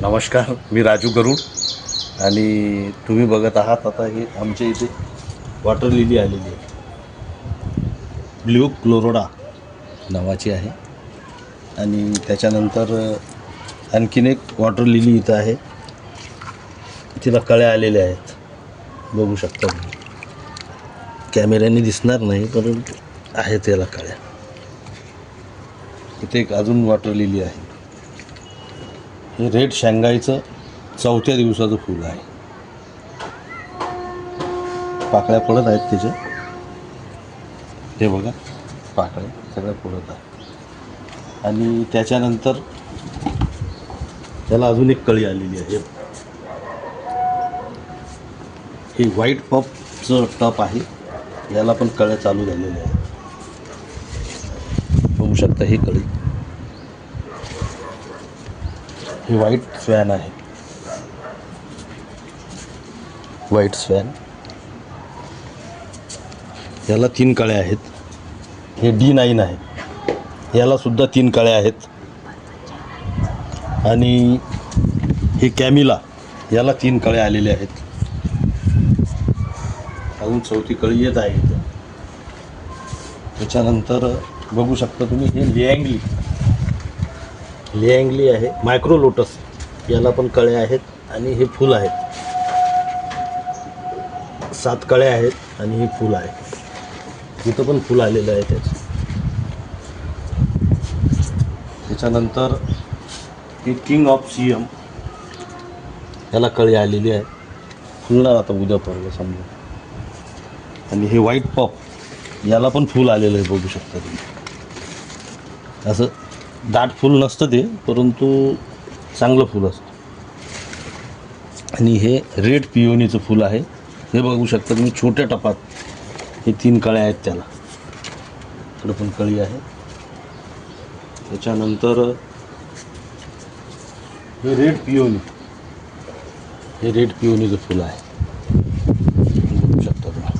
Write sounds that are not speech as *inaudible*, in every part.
नमस्कार मी राजू गरुड. आणि तुम्ही बघत आहात आता हे आमच्या इथे वॉटर लिली आलेली आहे. ब्ल्यू क्लोरोडा नावाची आहे. आणि त्याच्यानंतर आणखीन एक वॉटर लिली इथं आहे. तिला कळ्या आलेल्या आहेत. बघू शकता तुम्ही. कॅमेऱ्याने दिसणार नाही परंतु आहे त्याला कळ्या. इथे एक अजून वॉटर लिली आहे. हे रेड शेंगाईचं चौथ्या दिवसाचं फुल आहे. पाकळ्या पडत आहेत त्याच्या हे बघा पाकळ्या सगळ्या पडत आहेत. आणि त्याच्यानंतर त्याला अजून एक कळी आलेली आहे. हे व्हाईट पपचं टप आहे. याला पण कळ्या चालू झालेल्या आहेत. बघू शकता ही कळी. हे व्हाईट स्वॅन आहे. व्हाईट स्वॅन याला तीन कळ्या आहेत. हे डी नाईन आहे. याला सुद्धा तीन कळ्या आहेत. आणि हे कॅमिला याला तीन कळ्या आलेल्या आहेत. अजून चौथी कळी येत आहे त्याच्यानंतर बघू शकता तुम्ही हे लियांगली लियांगली आहे मायक्रो लोटस याला पण कळ्या आहेत आणि हे फुल आहेत. सात कळ्या आहेत आणि हे फुल आहे. तिथं पण फुल आलेलं आहे त्याचं. त्याच्यानंतर ही किंग ऑफ सी एम याला कळी आलेली आहे. फुलणार आता उद्या परवा समजा. आणि हे व्हाईट पॉप याला पण फुल आलेलं आहे बघू शकता तुम्ही. असं दाट फूल नसतं ते परंतु चांगलं फूल असतं. आणि हे रेड पिओनीचं फूल आहे. हे बघू शकता तुम्ही छोट्या टपात हे तीन कळ्या आहेत त्याला. इकडं पण कळी आहे. त्याच्यानंतर हे रेड पिओनी हे रेड पिओनीचं फुल आहे. बघू शकता तुम्ही.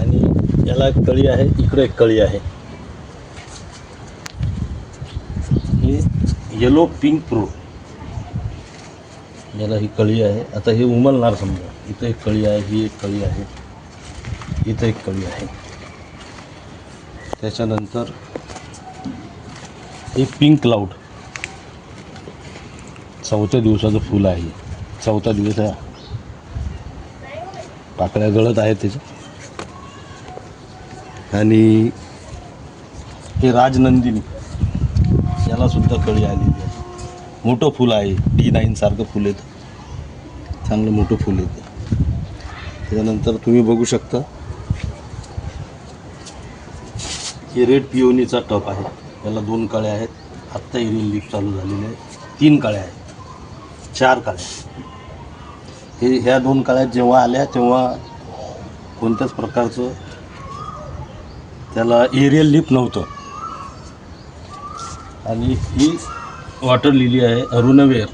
आणि याला एक कळी आहे इकडे एक कळी आहे हे येलो पिंक प्रो याला ही कळी आहे. आता हे उमलणार समजा. इथं एक कळी आहे ही एक कळी आहे. इथं एक कळी आहे. त्याच्यानंतर हे पिंक क्लाउड चौथ्या दिवसाचं फुल आहे चौथा दिवस आहे. पाकळ्या गळत आहेत त्याच्या आणि हे राजनंदिनी. याला सुद्धा कळी आलेली आहे. मोठं फुल आहे. डी नाईन सारखं फुल येतं चांगलं मोठं फुल येतं त्याच्यानंतर तुम्ही बघू शकता. हे रेड पिओनीचा टप आहे. याला दोन काळ्या आहेत. आत्ता एरियल लिफ्ट चालू झालेले आहे. तीन काळ्या आहेत. चार काळ्या हे ह्या दोन काळ्यात जेव्हा आल्या तेव्हा कोणत्याच प्रकारचं त्याला एरियल लिफ्ट नव्हतं. आणि ही वॉटर लिली आहे अरुणवेअर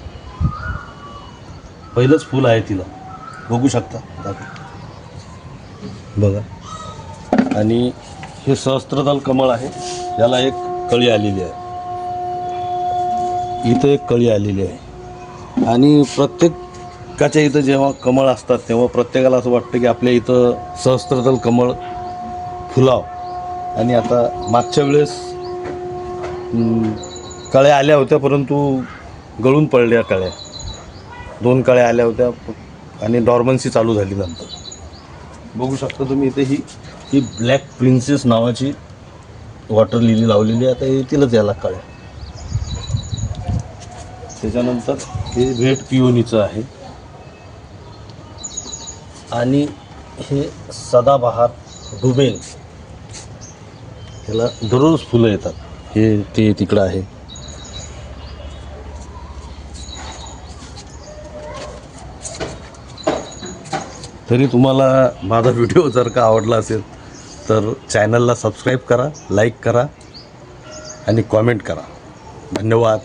पहिलंच फूल आहे तिला. बघू शकता. दाखव बघा. आणि हे सहस्त्रदल कमळ आहे. याला एक कळी आलेली आहे. इथं एक कळी आलेली आहे. आणि प्रत्येकाच्या इथं जेव्हा कमळ असतात तेव्हा प्रत्येकाला असं वाटतं की आपल्या इथं सहस्त्रदल कमळ फुलाव. आणि आता मागच्या वेळेस कळ्या आल्या होत्या परंतु गळून पडल्या कळ्या. दोन कळ्या आल्या होत्या आणि डॉर्मन्सी चालू झाली नंतर. बघू शकता तुम्ही इथे ही ही ब्लॅक प्रिन्सेस नावाची वॉटर लिली लावलेली आहे. आता येतीलच याला कळ्या. त्याच्यानंतर हे रेड पिओनीचं आहे. आणि हे सदाबहार डुबेल. त्याला दररोज फुलं येतात. हे ते तिकडं आहे. तरी तुम्हाला माझा व्हिडिओ *laughs* जर का आवडला असेल तर चॅनलला सबस्क्राईब करा लाईक करा आणि कॉमेंट करा. धन्यवाद.